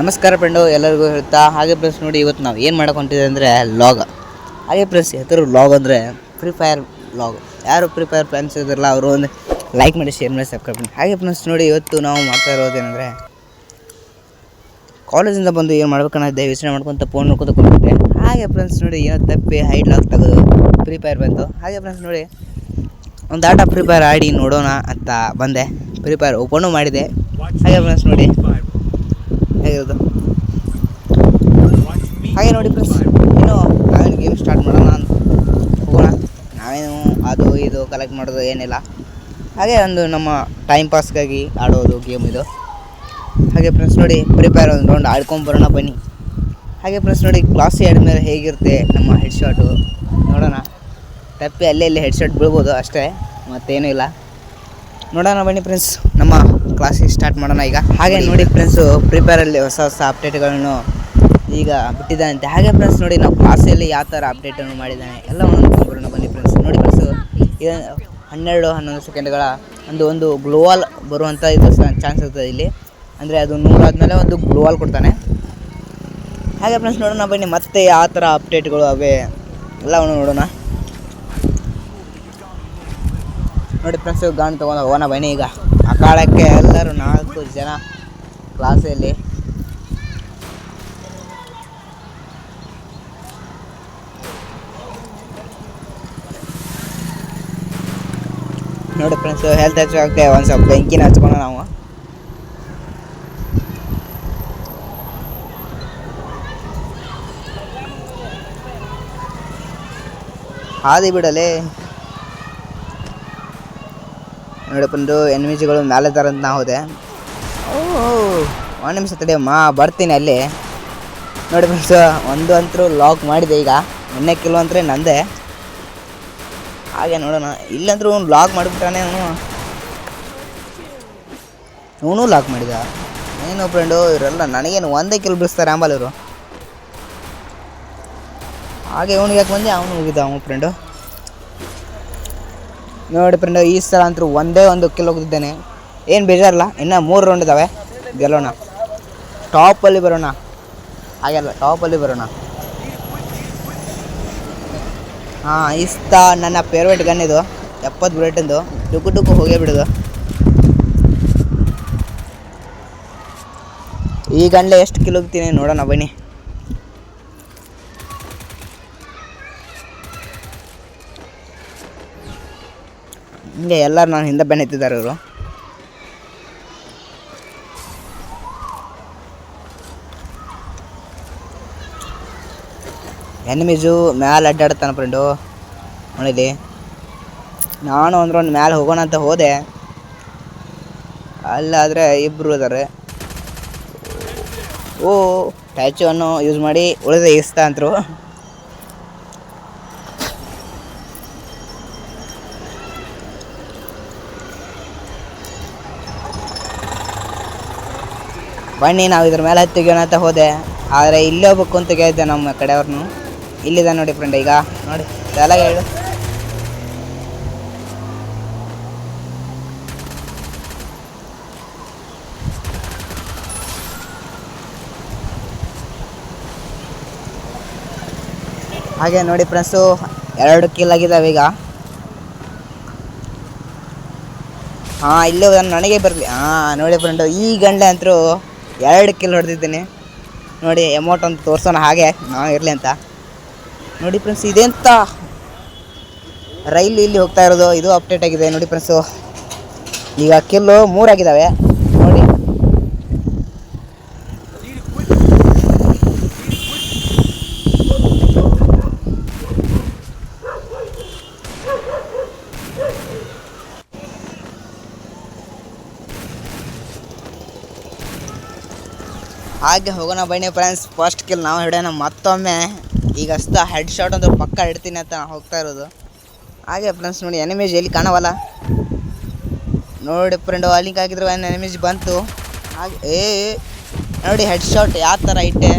ನಮಸ್ಕಾರ ಫ್ರೆಂಡು ಎಲ್ಲರಿಗೂ ಹೇಳ್ತಾ, ಹಾಗೆ ಪ್ಲಸ್ ನೋಡಿ, ಇವತ್ತು ನಾವು ಏನು ಮಾಡಕ್ಕೆ ಹೊಂಟಿದ್ದೆ ಅಂದರೆ ಲಾಗ್ ಹಾಗೆ ಪ್ಲಸ್ ಹೆಸರು ಲಾಗ್ ಅಂದರೆ ಫ್ರೀ ಫೈರ್ ಲಾಗ್ ಯಾರು ಫ್ರೀ ಫೈರ್ ಫ್ಯಾನ್ಸ್ ಇದ್ರಲ್ಲ ಅವರು ಒಂದು ಲೈಕ್ ಮಾಡಿ ಶೇರ್ ಮಾಡಿ ಸಬ್ಸ್ಕ್ರೈಬ್ ಮಾಡಿ. ಹಾಗೆ ಫ್ರೆಂಡ್ಸ್ ನೋಡಿ, ಇವತ್ತು ನಾವು ಮಾಡ್ತಾ ಇರೋದೇನೆಂದರೆ ಕಾಲೇಜಿಂದ ಬಂದು ಏನು ಮಾಡ್ಬೇಕನ್ನೋದೇ ಯೋಚನೆ ಮಾಡ್ಕೊಂತ ಫೋನ್ ನೋಡ್ಕೊತ ಕೂತಿದ್ದೆ ಹಾಗೆ ಫ್ರೆಂಡ್ಸ್ ನೋಡಿ, ಏನೋ ತಪ್ಪಿ ಹೈಡ್ ಲಾಗ್ ತೆಗೆದು ಫ್ರೀ ಫೈರ್ ಬಂತು. ಹಾಗೆ ಫ್ರೆಂಡ್ಸ್ ನೋಡಿ, ಒಂದು ಆಟ ಫ್ರೀ ಫೈರ್ ಆಡಿ ನೋಡೋಣ ಅಂತ ಬಂದೆ. ಫ್ರೀ ಫೈರ್ ಓಪನು ಮಾಡಿದೆ. ಹಾಗೆ ಫ್ರೆಂಡ್ಸ್ ನೋಡಿ ಹೇಗಿರೋದು ಹಾಗೆ ನೋಡಿ ಫ್ರೆಂಡ್ಸ್ ಇನ್ನು ನಾವೇನು ಗೇಮ್ ಸ್ಟಾರ್ಟ್ ಮಾಡೋಣ ಅಂತ. ಹೋಗೋಣ. ನಾವೇನು ಅದು ಇದು ಕಲೆಕ್ಟ್ ಮಾಡೋದು ಏನಿಲ್ಲ. ಹಾಗೆ ಒಂದು ನಮ್ಮ ಟೈಮ್ ಪಾಸ್ಗಾಗಿ ಆಡೋದು ಗೇಮ್ ಇದು. ಹಾಗೆ ಫ್ರೆಂಡ್ಸ್ ನೋಡಿ ಪ್ರಿಪೇರ್ ಒಂದು ರೌಂಡ್ ಆಡ್ಕೊಂಬರೋಣ ಬನ್ನಿ. ಹಾಗೆ ಫ್ರೆಂಡ್ಸ್ ನೋಡಿ ಕ್ಲಾಸ್ ಮೇಲೆ ಹೇಗಿರುತ್ತೆ ನಮ್ಮ ಹೆಡ್ ಶಾಟು ನೋಡೋಣ. ತಪ್ಪಿ ಅಲ್ಲೇ ಇಲ್ಲಿ ಹೆಡ್ ಶಾಟ್ ಬೀಳ್ಬೋದು ಅಷ್ಟೇ, ಮತ್ತೇನೂ ಇಲ್ಲ. ನೋಡೋಣ ಬನ್ನಿ ಫ್ರೆಂಡ್ಸ್ ನಮ್ಮ ಕ್ಲಾಸಿಗೆ ಸ್ಟಾರ್ಟ್ ಮಾಡೋಣ ಈಗ. ಹಾಗೆ ನೋಡಿ. ಫ್ರೆಂಡ್ಸು ಪ್ರಿಪೇರಲ್ಲಿ ಹೊಸ ಹೊಸ ಅಪ್ಡೇಟ್ಗಳನ್ನು ಈಗ ಬಿಟ್ಟಿದ್ದಾನಂತೆ. ಹಾಗೆ ಫ್ರೆಂಡ್ಸ್ ನೋಡಿ ನಾವು ಕ್ಲಾಸಲ್ಲಿ ಯಾವ ಥರ ಅಪ್ಡೇಟನ್ನು ಮಾಡಿದ್ದಾನೆ. ಎಲ್ಲವನ್ನು ನೋಡ್ಕೊಂಬರೋಣ ಬನ್ನಿ ಫ್ರೆಂಡ್ಸ್ ನೋಡಿ ಫ್ರೆಂಡ್ಸು ಇದು ಹನ್ನೆರಡು ಹನ್ನೊಂದು ಸೆಕೆಂಡ್ಗಳ ಒಂದು ಒಂದು ಗ್ಲೋವಾಲ್ ಬರುವಂಥ ಇದು ಚಾನ್ಸ್ ಇರ್ತದೆ ಇಲ್ಲಿ. ಅಂದರೆ ಅದು ನೂರಾದ್ಮೇಲೆ ಒಂದು ಗ್ಲೋವಾಲ್ ಕೊಡ್ತಾನೆ. ಹಾಗೆ ಫ್ರೆಂಡ್ಸ್ ನೋಡೋಣ ಬನ್ನಿ ಮತ್ತೆ ಯಾವ ಥರ ಅಪ್ಡೇಟ್ಗಳು ಅವೆ. ಎಲ್ಲವನ್ನು ನೋಡೋಣ. ನೋಡಿ ಫ್ರೆಂಡ್ಸ್ ಗಾನ್ ತೊಗೊಂಡು ಹೋಗೋಣ ಬನ್ನಿ ಈಗ. ಆ ಕಾಳಕ್ಕೆ ಎಲ್ಲರೂ ನಾಲ್ಕು ಜನ ಕ್ಲಾಸಲ್ಲಿ ನೋಡಿ ಫ್ರೆಂಡ್ಸ್ ಹೆಲ್ತ್ ಹಚ್ಚೋಕ್ಕೆ ಒಂದು ಸ್ವಲ್ಪ ಬೆಂಕಿನ ಹಚ್ಕೊಂಡು ನಾವು. ಹಾದಿ ಬಿಡಲೇ. ನೋಡಿ ಬಂದು ಎನಿಮಿಜಿಗಳು ಮೇಲೆ ತರಂತ ನಾ ಹೋದೆ. ಓ, ಒಂದು ನಿಮಿಷ ತಡಿಯಮ್ಮ ಬರ್ತೀನಿ ಅಲ್ಲಿ. ನೋಡಿ ಫ್ರೆಂಡ್ಸ್ ಒಂದು ಅಂತರೂ ಲಾಕ್ ಮಾಡಿದೆ ಈಗ. ನಿನ್ನೆ ಕಿಲೋ ಅಂತ ನಂದೇ. ಹಾಗೆ ನೋಡೋಣ, ಇಲ್ಲಂದ್ರೂ ಅವ್ನು ಲಾಕ್ ಮಾಡಿಬಿಟ್ಟಾನೆ ಅವನು. ಅವನು ಲಾಕ್ ಮಾಡಿದ. ಏನು ಫ್ರೆಂಡು ಇವರೆಲ್ಲ ನನಗೇನು ಒಂದೇ ಕಿಲ್ ಬಿಡಿಸ್ತಾರೆ ಆಂಬಲ್ ಇವರು. ಹಾಗೆ ಇವನಿಗೆ ಯಾಕೆ ಬಂದೆ, ಅವನು ಹೋಗಿದ್ದ, ಅವನು ಫ್ರೆಂಡು ನೋಡಿ ಫ್ರೆಂಡ್ ಈ ಸಲ ಅಂತೂ ಒಂದೇ ಒಂದು ಕಿಲ್ ಹೋಗ್ತಿದ್ದೇನೆ. ಏನು ಬೇಜಾರಲ್ಲ, ಇನ್ನು ಮೂರು ರೌಂಡ್ ಇದ್ದಾವೆ ಗೆಲ್ಲೋಣ. ಟಾಪಲ್ಲಿ ಬರೋಣ. ಹಾಗೆಲ್ಲ ಟಾಪಲ್ಲಿ ಬರೋಣ. ಹಾಂ ಇಸ್ತ ನನ್ನ ಫೇವ್ರೇಟ್ ಗನ್ ಇದು. ಎಪ್ಪತ್ತು ಬುಲೆಟಿಂದು ಡುಕು ಡುಕು ಹೋಗೇ ಬಿಡೋದು. ಈ ಗಂಡ ಎಷ್ಟು ಕಿಲೋಗ್ತೀನಿ ನೋಡೋಣ ಬನ್ನಿ. ಹಿಂಗೆ ಎಲ್ಲರೂ ನಾನು ಹಿಂದೆ ಬೆನ್ನ ಎತ್ತಿದ್ದಾರೆ ಇವರು. ಎನಿಮೀಸು ಮ್ಯಾಲೆ ಅಡ್ಡಾಡ್ತಾನೆ ಫ್ರೆಂಡು ನೋಡಿಲಿ ನಾನು ಅಂದ್ರೆ ಒಂದು ಮ್ಯಾಲೆ ಹೋಗೋಣ ಅಂತ ಹೋದೆ. ಅಲ್ಲಾದರೆ ಇಬ್ಬರು ಇದ್ದಾರೆ ಓ ಟ್ಯಾಚುವನ್ನು ಯೂಸ್ ಮಾಡಿ ಉಳಿದ ಇಸ್ತಾ ಅಂತರು ಬನ್ನಿ, ನಾವು ಇದ್ರ ಮೇಲೆ ಹತ್ತಿಗೋಣ ಅಂತ ಹೋದೆ. ಆದರೆ ಇಲ್ಲೇ ಹೋಗ್ಬೇಕು ಅಂತ ಕೇಳಿದ್ದೆ ನಮ್ಮ ಕಡೆಯವ್ರನ್ನು ಇಲ್ಲಿದೆ ನೋಡಿ ಫ್ರೆಂಡ್ ಈಗ. ನೋಡಿ ಎಲ್ಲ ಹೇಳು. ಹಾಗೆ ನೋಡಿ ಫ್ರೆಂಡ್ಸು ಎರಡು ಕಿಲ್ ಆಗಿದ್ದಾವೆ ಈಗ. ಹಾಂ, ಇಲ್ಲೇ ನನಗೆ ಬರಲಿ. ಹಾಂ, ನೋಡಿ ಫ್ರೆಂಡು ಈ ಗಂಡೆ ಅಂತರೂ ಎರಡು ಕಿಲ್ ಹೊಡೆದಿದ್ದೀನಿ. ನೋಡಿ ಅಮೌಂಟ್ ಅಂತ ತೋರಿಸೋಣ ಹಾಗೆ. ನಾವು ಇರಲಿ ಅಂತ. ನೋಡಿ ಫ್ರೆಂಡ್ಸ್ ಇದೆಂತ ರೈಲು ಇಲ್ಲಿ ಹೋಗ್ತಾ ಇರೋದು. ಇದು ಅಪ್ಡೇಟ್ ಆಗಿದೆ. ನೋಡಿ ಫ್ರೆಂಡ್ಸು ಈಗ ಕಿಲ್ಲು ಮೂರಾಗಿದ್ದಾವೆ ನೋಡಿ ಹಾಗೆ ಹೋಗೋಣ ಬನ್ನಿ ಫ್ರೆಂಡ್ಸ್ ಫಸ್ಟ್ ಕಿಲ್ ನಾವು ಹಿಡಿಯೋಣ ಮತ್ತೊಮ್ಮೆ. ಈಗ ಅಷ್ಟ ಹೆಡ್ ಶಾಟ್ ಅಂದ್ರೆ ಪಕ್ಕ ಇಡ್ತೀನಿ ಅಂತ ನಾನು ಹೋಗ್ತಾ ಇರೋದು. ಹಾಗೆ ಫ್ರೆಂಡ್ಸ್ ನೋಡಿ ಎನಿಮೇಜ್ ಎಲ್ಲಿ ಕಾಣವಲ್ಲ. ನೋಡಿ ಫ್ರೆಂಡ್ ವಾಲಿಂಗ್ ಆಗಿದ್ರು ಏನು ಎನಿಮೇಜ್ ಬಂತು. ಹಾಗೆ, ಏ ನೋಡಿ ಹೆಡ್ ಶಾಟ್ ಯಾವ ಥರ ಇಟ್ಟೆ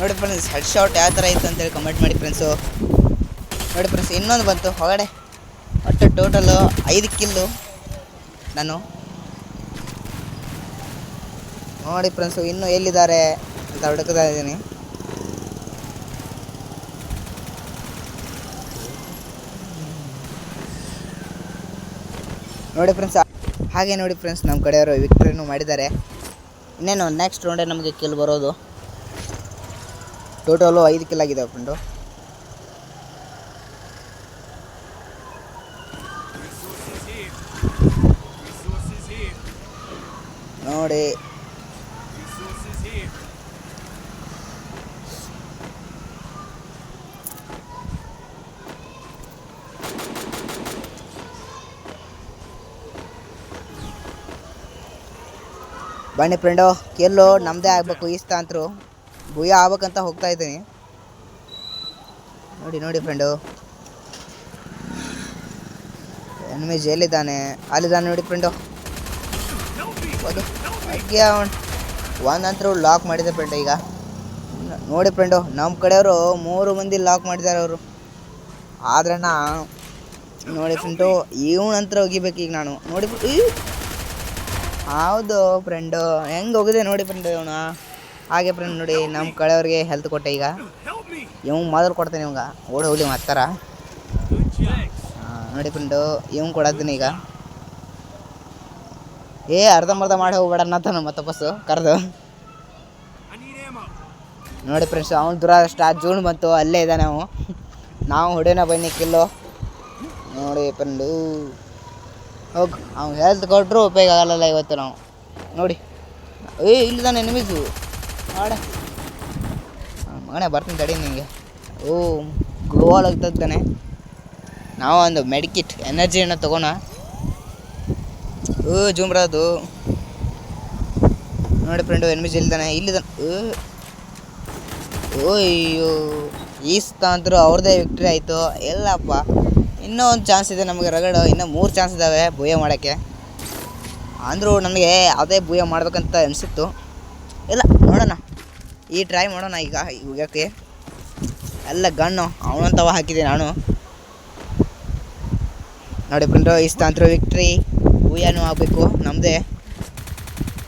ನೋಡಿ ಫ್ರೆಂಡ್ಸ್ ಹೆಡ್ ಶಾಟ್ ಯಾವ ಥರ ಇತ್ತು ಅಂತೇಳಿ ಕಮೆಂಟ್ ಮಾಡಿ ಫ್ರೆಂಡ್ಸು ನೋಡಿ ಫ್ರೆಂಡ್ಸ್ ಇನ್ನೊಂದು ಬಂತು. ಹೊರಗಡೆ ಒಟ್ಟು ಟೋಟಲು ಐದು ಕಿಲ್ಲು ನಾನು. ನೋಡಿ ಫ್ರೆಂಡ್ಸು ಇನ್ನೂ ಎಲ್ಲಿದ್ದಾರೆ ಅಂತ ಹುಡುಕ್ತಾ ಇದ್ದೀನಿ. ನೋಡಿ ಫ್ರೆಂಡ್ಸ್ ಹಾಗೆ ನೋಡಿ ಫ್ರೆಂಡ್ಸ್ ನಮ್ಮ ಕಡೆಯವರು ವಿಕ್ಟ್ರಿನೂ ಮಾಡಿದ್ದಾರೆ. ಇನ್ನೇನು ನೆಕ್ಸ್ಟ್ ರೌಂಡೇ ನಮಗೆ ಕಿಲ್ ಬರೋದು. ಟೋಟಲು ಐದು ಕಿಲ್ ಆಗಿದೆ ಫ್ರೆಂಡು ನೋಡಿ ಬನ್ನಿ ಫ್ರೆಂಡು ಕೆಲ್ಲೋ ನಮ್ಮದೇ ಆಗಬೇಕು ಈಸ್ತ ಅಂತರು ಭೂಯ ಆಗ್ಬೇಕಂತ ಹೋಗ್ತಾ ಇದ್ದೀನಿ. ನೋಡಿ ನೋಡಿ ಫ್ರೆಂಡು. ಎನಿಮಿ ಜೈಲಿದ್ದಾನೆ. ಅಲ್ಲಿದ್ದಾನೆ ನೋಡಿ ಫ್ರೆಂಡು. ಅದು ಅಡ್ಗೆ ಒಂದಂತರೂ ಲಾಕ್ ಮಾಡಿದೆ ಫ್ರೆಂಡು ಈಗ. ನೋಡಿ ಫ್ರೆಂಡು ನಮ್ಮ ಕಡೆಯವರು ಮೂರು ಮಂದಿ ಲಾಕ್ ಮಾಡಿದ್ದಾರೆ ಅವರು. ಆದ್ರೆ ನಾ ನೋಡಿ ಫ್ರೆಂಡು, ಇವನಂತರ ಒಗಿಬೇಕು ಈಗ ನಾನು. ನೋಡಿ ಈ ಹೌದು ಫ್ರೆಂಡು ಹೆಂಗೆ ಹೋಗಿದೆ ನೋಡಿ ಫ್ರೆಂಡ್ ಇವನು. ಹಾಗೆ ಫ್ರೆಂಡ್ ನೋಡಿ ನಮ್ಮ ಕಳೆಯವ್ರಿಗೆ ಹೆಲ್ತ್ ಕೊಟ್ಟೆ ಈಗ. ಇವ್ ಮೊದಲು ಕೊಡ್ತೇನೆ ಇವಂಗ ಓಡಿ ಹೋಗ್ಲಿ ಮಾಡ್ತಾರ ನೋಡಿ ಫ್ರೆಂಡು ಇವಂಗೆ ಕೊಡತ್ತೀನಿ ಈಗ. ಏ, ಅರ್ಧಂಬರ್ಧ ಮಾಡಿ ಹೋಗ್ಬೇಡ ಅನ್ನತ್ತಾನ ಮತ್ತೆ ಬಸ್ಸು ಕರೆದು. ನೋಡಿ ಫ್ರೆಂಡ್ಸ್ ಅವ್ನು ಸ್ಟಾರ್ಟ್ ಜೂನ್ ಬಂತು, ಅಲ್ಲೇ ಇದ್ದಾನೆ ನಾವು ನಾವು ಹೊಡೆಯೋಣ ಬನ್ನಿ ಕಿಲ್ಲು ನೋಡಿ ಫ್ರೆಂಡು ಹೋಗ್ ಅವ್ನು ಹೆಲ್ತ್ ಕೊಟ್ಟರು ಉಪಯೋಗ ಆಗಲ್ಲ ಇವತ್ತು ನಾವು. ನೋಡಿ. ಏ, ಇಲ್ಲಿ ತಾನೆ ನಿಮಿಸು ಆಡ ಮಗನೇ, ಬರ್ತೀನಿ ತಡಿ ನಿಮಗೆ ಓ ಗ್ಲೋವಲ್ ಆಗ್ತದಾನೆ ನಾವು ಒಂದು ಮೆಡಿಕಿಟ್, ಎನರ್ಜಿಯನ್ನು ತಗೋಣ. ಓ ಜೂಮ್ರದು ನೋಡಿ ಫ್ರೆಂಡು ಎನ್ಮಿಸ್ ಇಲ್ದಾನೆ. ಇಲ್ಲಿದ್ದಾನೆ ಓ. ಅಯ್ಯೋ. ಈಸ್ತ ಅಂತರೂ ಅವ್ರದ್ದೇ ವಿಕ್ಟ್ರಿ ಆಯಿತು. ಎಲ್ಲಪ್ಪ. ಇನ್ನೂ ಒಂದು ಚಾನ್ಸ್ ಇದೆ ನಮಗೆ ರಗಡು, ಇನ್ನೂ ಮೂರು ಚಾನ್ಸ್ ಇದ್ದಾವೆ ಬೂಯ ಮಾಡೋಕ್ಕೆ. ಅಂದರೂ ನನಗೆ ಅದೇ ಬೂಯ ಮಾಡಬೇಕಂತ ಅನಿಸಿತ್ತು. ಇಲ್ಲ, ನೋಡೋಣ. ಈ ಟ್ರೈ ಮಾಡೋಣ ಈಗ ಹೋಗೋಕ್ಕೆ ಎಲ್ಲ ಗಣ್ಣು, ಅವನಂತವ ಹಾಕಿದೆ ನಾನು. ನೋಡಿ ಫ್ರೆಂಡು ಇಷ್ಟ ಅಂತರೂ ವಿಕ್ಟ್ರಿ ಬೂಯನೂ ಆಗಬೇಕು ನಮ್ಮದೇ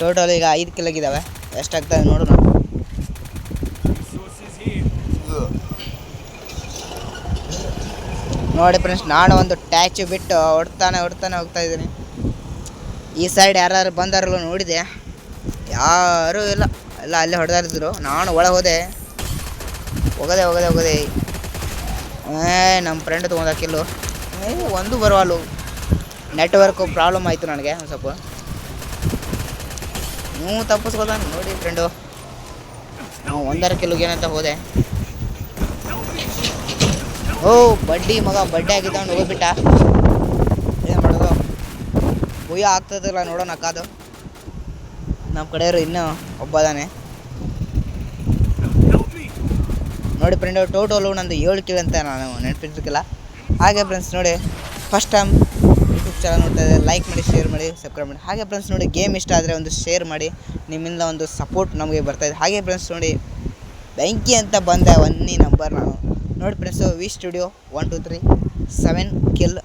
ಟೋಟಲ್ ಈಗ ಐದು ಕಿಲೋಗಿದ್ದಾವೆ ಎಷ್ಟಾಗ್ತದೆ ನೋಡೋಣ. ನೋಡಿ ಫ್ರೆಂಡ್ಸ್ ನಾನು ಒಂದು ಟ್ಯಾಚು ಬಿಟ್ಟು ಹೊಡ್ತಾನೆ ಹೊಡ್ತಾನೆ ಹೋಗ್ತಾ ಇದ್ದೀನಿ. ಈ ಸೈಡ್ ಯಾರು ಬಂದಾರಲ್ಲ ನೋಡಿದೆ. ಯಾರೂ ಇಲ್ಲ. ಎಲ್ಲ ಅಲ್ಲೇ ಹೊಡೆದಾ ಇದ್ರು. ನಾನು ಒಳಗೆ ಹೋದೆ. ಹೋಗದೆ ಹೋಗದೆ ಹೋಗದೆ. ಏ ನಮ್ಮ ಫ್ರೆಂಡ್ ತೊಗೊಂಡಾಕಿಲ್ಲು ಏ, ಒಂದು ಬರುವಲ್ಲು. ನೆಟ್ವರ್ಕು ಪ್ರಾಬ್ಲಮ್ ಆಯಿತು ನನಗೆ ಒಂದು ಸ್ವಲ್ಪ. ನೀವು ತಪ್ಪಿಸ್ಕೋದ ನೋಡಿ ಫ್ರೆಂಡು ನಾವು ಒಂದರ ಕಿಲೋಗೆ ಏನಂತ ಹೋದೆ. ಓ, ಬಡ್ಡಿ ಮಗ, ಬಡ್ಡಿ ಆಗಿದ್ದ ಅವ್ನು ಹೋಗ್ಬಿಟ್ಟ. ಏನು ಮಾಡೋದು? ಭೂಯ ಆಗ್ತದಲ್ಲ ನೋಡೋಣ ಕಾದು ನಮ್ಮ ಕಡೆಯವರು ಇನ್ನೂ ಒಬ್ಬ ಅದಾನೆ ನೋಡಿ ಫ್ರೆಂಡ್ ಟೋಟಲು ನಂದು ಏಳು ಕಿಲೋ ಅಂತ ನಾನು ನೆನಪಿರ್ತಿಲ್ಲ ಹಾಗೆ ಫ್ರೆಂಡ್ಸ್ ನೋಡಿ ಫಸ್ಟ್ ಟೈಮ್ ಯೂಟ್ಯೂಬ್ ಚಾನಲ್ ನೋಡ್ತಾ ಇದ್ದಾರೆ ಲೈಕ್ ಮಾಡಿ ಶೇರ್ ಮಾಡಿ ಸಬ್ಸ್ಕ್ರೈಬ್ ಮಾಡಿ. ಹಾಗೆ ಫ್ರೆಂಡ್ಸ್ ನೋಡಿ ಗೇಮ್ ಇಷ್ಟ ಆದರೆ ಒಂದು ಶೇರ್ ಮಾಡಿ, ನಿಮ್ಮಿಂದ ಒಂದು ಸಪೋರ್ಟ್ ನಮಗೆ ಬರ್ತಾಯಿದೆ ಹಾಗೆ ಫ್ರೆಂಡ್ಸ್ ನೋಡಿ, ಬೆಂಕಿ ಅಂತ ಬಂದೆ ಒನ್ನಿ ನಂಬರ್ ನಾನು. ನೋಡಿ friends V studio one two three seven kill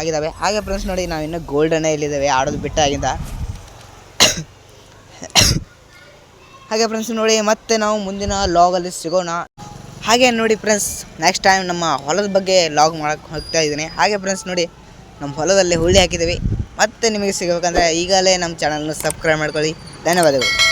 ಆಗಿದ್ದಾವೆ ಹಾಗೆ ಫ್ರೆಂಡ್ಸ್ ನೋಡಿ ನಾವು ಇನ್ನೂ ಗೋಲ್ಡನ್ನೇ ಇಲ್ಲಿದ್ದಾವೆ ಆಡೋದು ಬಿಟ್ಟಾಗಿಂದ ಹಾಗೆ ಫ್ರೆಂಡ್ಸ್ ನೋಡಿ ಮತ್ತೆ ನಾವು ಮುಂದಿನ ಲಾಗಲ್ಲಿ ಸಿಗೋಣ. ಹಾಗೆ ನೋಡಿ ಫ್ರೆಂಡ್ಸ್ ನೆಕ್ಸ್ಟ್ ಟೈಮ್ ನಮ್ಮ ಹೊಲದ ಬಗ್ಗೆ ಲಾಗ್ ಮಾಡಕ್ಕೆ ಹೋಗ್ತಾ ಇದ್ದೀನಿ. ಹಾಗೆ ಫ್ರೆಂಡ್ಸ್ ನೋಡಿ ನಮ್ಮ ಹೊಲದಲ್ಲಿ ಹುಳಿ ಹಾಕಿದ್ದೀವಿ ಮತ್ತೆ ನಿಮಗೆ ಸಿಗಬೇಕಂದ್ರೆ ಈಗಲೇ ನಮ್ಮ ಚಾನಲ್ನ ಸಬ್ಸ್ಕ್ರೈಬ್ ಮಾಡ್ಕೊಳ್ಳಿ. ಧನ್ಯವಾದಗಳು.